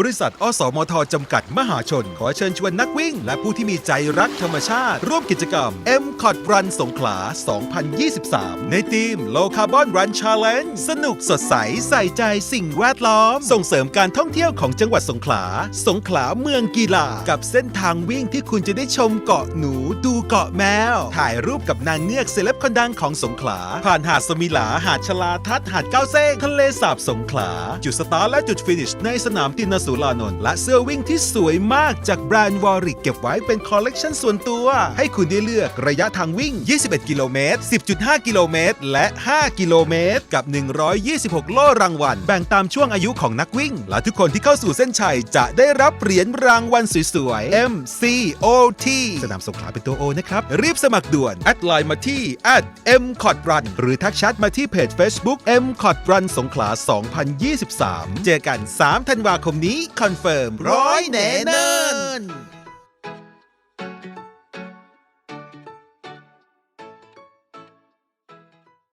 บริษัท อสมทจำกัดมหาชน ขอเชิญชวนนักวิ่ง และผู้ที่มีใจรักธรรมชาติ ร่วมกิจกรรม M c o t Run สงขลา 2023 ในทีม Low Carbon Run Challenge สนุกสดใสใส่ใจสิ่งแวดล้อม ส่งเสริมการท่องเที่ยวของจังหวัดสงขลา สงขลาเมืองกีฬา กับเส้นทางวิ่งที่คุณจะได้ชมเกาะหนูดูเกาะแมว ถ่ายรูปกับนางเงือกเซเลบคนดังของสงขลา ผ่านหาดสมิลาหาดชลาทัศหาดเก้าเซ้งทะเลสาบสงขลา จุดสตาร์และจุดฟินิชในสนามตินสุรานนท์และเสื้อวิ่งที่สวยมากจากแบรนด์วอริกเก็บไว้เป็นคอลเลกชันส่วนตัว ให้คุณได้เลือกระยะทางวิ่ง 21 กิโลเมตร 10.5 กิโลเมตร และ 5 กิโลเมตร กับ 126 โล่รางวัล แบ่งตามช่วงอายุของนักวิ่ง และทุกคนที่เข้าสู่เส้นชัยจะได้รับเหรียญรางวัลสวยๆ MCOT สนามสงขลาเป็นตัวโอนะครับ รีบสมัครด่วน แอดไลน์มาที่ m c o t run หรือทักแชทมาที่เพจ Facebook m c o t run สงขลา 2023 เจอกัน 3 ธันวาคมนี้นี้คอนเฟิร์มร้อยแน่นอน